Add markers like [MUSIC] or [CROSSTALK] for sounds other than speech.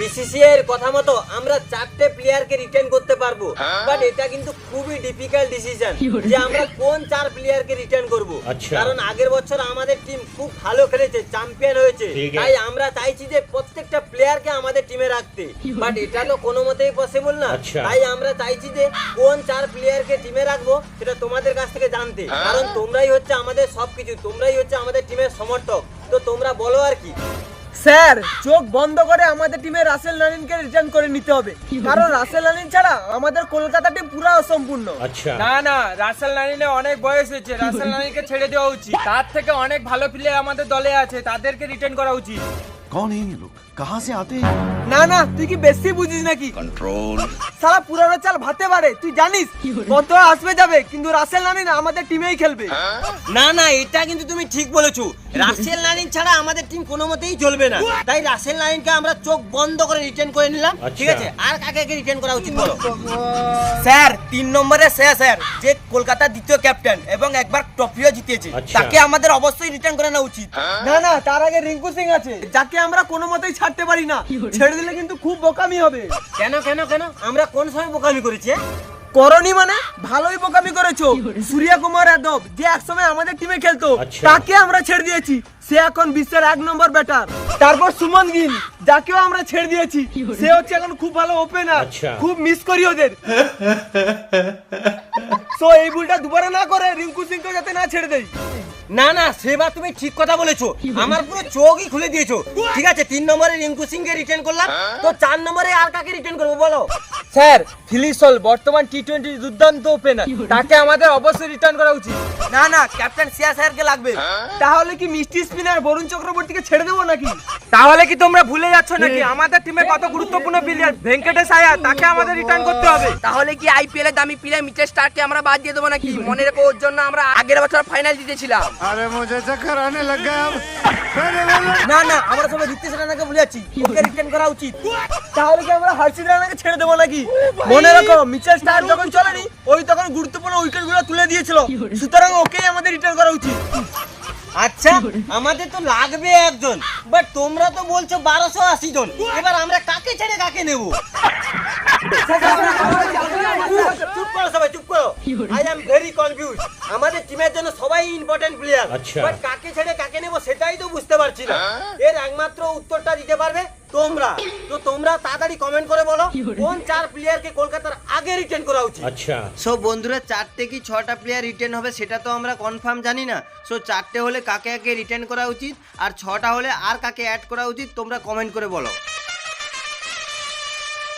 BCCI এর কথা মতো আমরা চারটে প্লেয়ারকে রিটার্ন করতে পারব। বাট এটা কিন্তু খুবই ডিফিকাল্ট ডিসিশন যে আমরা কোন চার প্লেয়ারকে রিটার্ন করব। কারণ আগের বছর আমাদের টিম খুব ভালো খেলেছে চ্যাম্পিয়ন হয়েছে। তাই আমরা চাইছি যে প্রত্যেকটা প্লেয়ারকে আমাদের টিমে রাখতে। বাট এটা তো কোনো মতেই পসিবল না। আচ্ছা। তাই আমরা চাইছি যে কোন চার প্লেয়ারকে টিমে রাখব সেটা তোমাদের কাছ থেকে জানতে। কারণ তোমরাই হচ্ছে আমাদের সবকিছু তোমরাই হচ্ছে আমাদের টিমের সমর্থক। তো তোমরা বলো আর কি। স্যার চোখ বন্ধ করে আমাদের টিমে রাসেল নারিনকে রিটার্ন করে নিতে হবে। কারণ রাসেল নারিন ছাড়া আমাদের কলকাতা টিম পুরো অসম্পূর্ণ। আচ্ছা। না না রাসেল নারিনে অনেক বয়স হয়েছে। রাসেল নারিনকে ছেড়ে দেওয়া উচিত। তার থেকে অনেক ভালো প্লেয়ার আমাদের দলে আছে। তাদেরকে রিটার্ন করা উচিত। কোন এই লোক? कहाँ से आते हैं না না তুই কি বেশি বুঝিস নাকি कंट्रोल সারা পুরানো চাল ভাতে পারে তুই জানিস কত আসবে যাবে কিন্তু রাসেল নারিন আমাদের টিমেই খেলবে না না এটা কিন্তু তুমি ঠিক বলেছো রাসেল নারিন ছাড়া আমাদের টিম কোনো মতেই চলবে না তাই রাসেল নারিনকে আমরা চোখ বন্ধ করে রিটার্ন করে নিলাম আচ্ছা। ঠিক আছে আর কাকে কাকে রিটার্ন করা উচিত বলো স্যার তিন নম্বরে স্যার স্যার যে কলকাতার দ্বিতীয় ক্যাপ্টেন এবং একবার ট্রফিও জিতেছে আচ্ছা। তাকে আমাদের অবশ্যই রিটার্ন করে নেওয়া উচিত না না তার আগে রিঙ্কু সিং আছে যাকে আমরা কোনো মতেই ছাড়তে পারি না। ছেড়ে দিলে কিন্তু খুব বোকামি হবে। কেন কেন কেন? আমরা কোন সময় বোকামি করেছি? করনি মানে ভালোই বোকামি করেছ। সূর্য কুমার যাদব যে একসময় আমাদের টিমে খেলতো আচ্ছা। তাকে আমরা ছেড়ে দিয়েছি। সে এখন বিশ্বের এক নম্বর ব্যাটার তারপর সুমন গিল যাকেও আমরা ছেড়ে দিয়েছি। সে হচ্ছে এখন খুব ভালো ওপেনার আচ্ছা। খুব মিস করি ওদের। [LAUGHS] তো এই ভুলটা দুবারে না করে রিঙ্কু সিংকে যাতে না ছেড়ে দেই। না না সেবার তুমি ঠিক কথা বলেছ। আমার পুরো চোখই খুলে দিয়েছ। ঠিক আছে তিন নম্বরে রিঙ্কু সিং কে রিটার্ন করলাম তো চার নম্বরে আর কাকে রিটার্ন করব বলো? স্যার ফিলিসল বর্তমান টি টোয়েন্টি দুর্দান্ত ওপেনার তাকে আমাদের অবশ্যই রিটার্ন করা উচিত। না না ক্যাপ্টেন সিয়া স্যারকে লাগবে। হ্যাঁ? তাহলে কি মিষ্টি স্পিনার বরুণ চক্রবর্তীকে ছেড়ে দেবো নাকি? তাহলে কি তোমরা ভুলে যাচ্ছ নাকি? আমাদের টিমে কত গুরুত্বপূর্ণ প্লেয়ার ভেঙ্কটেশ আয়া তাকে আমাদের রিটার্ন করতে হবে। তাহলে কি আইপিএল এর দামি প্লেয়ার মিচেল স্টারকে আমরা বাদ দিয়ে দেবো নাকি? মনে রেখো ওর জন্য আমরা আগের বছর ফাইনাল জিতেছিলাম। আরে মুঝে চক্কর আনে লাগা না না আমরা সবাই ঋতিশ রানাকে ভুলে যাচ্ছি। ওকে রিটার্ন করা উচিত। তাহলে কি আমরা হর্ষিত রানাকে ছেড়ে দেবো নাকি? মনে রাখো মিচেল স্টার যখন চলেনি ওই তখন গুরুত্বপূর্ণ উইকেটগুলো তুলে দিয়েছিল। সুতরাং ওকেই আমাদের রিটার্ন করা উচিত। আচ্ছা আমাদের তো লাগবে একজন বাট তোমরা তো বলছো বারোশো আশি জন। এবার আমরা কাকে ছেড়ে কাকে নেব? চুপ করো সবাই চুপ করো। আই এম ভেরি কনফিউজ আমাদের টিমের জন্য সবাই ইম্পর্টেন্ট প্লেয়ার আচ্ছা। বাট কাকে ছেড়ে কাকে নেব সেটাই তো বুঝতে পারছি না। এর একমাত্র উত্তরটা দিতে পারবে তোমরা তো তোমরা তাড়াতাড়ি কমেন্ট করে বলো কোন চার প্লেয়ারকে কলকাতার আগে রিটেন করা উচিত? আচ্ছা। সো বন্ধুরা চারটে কি ছটা প্লেয়ার রিটেন হবে সেটা তো আমরা কনফার্ম জানি না। সো চারটে হলে কাকে আগে রিটেন করা উচিত আর ছটা হলে আর কাকে অ্যাড করা উচিত তোমরা কমেন্ট করে বলো।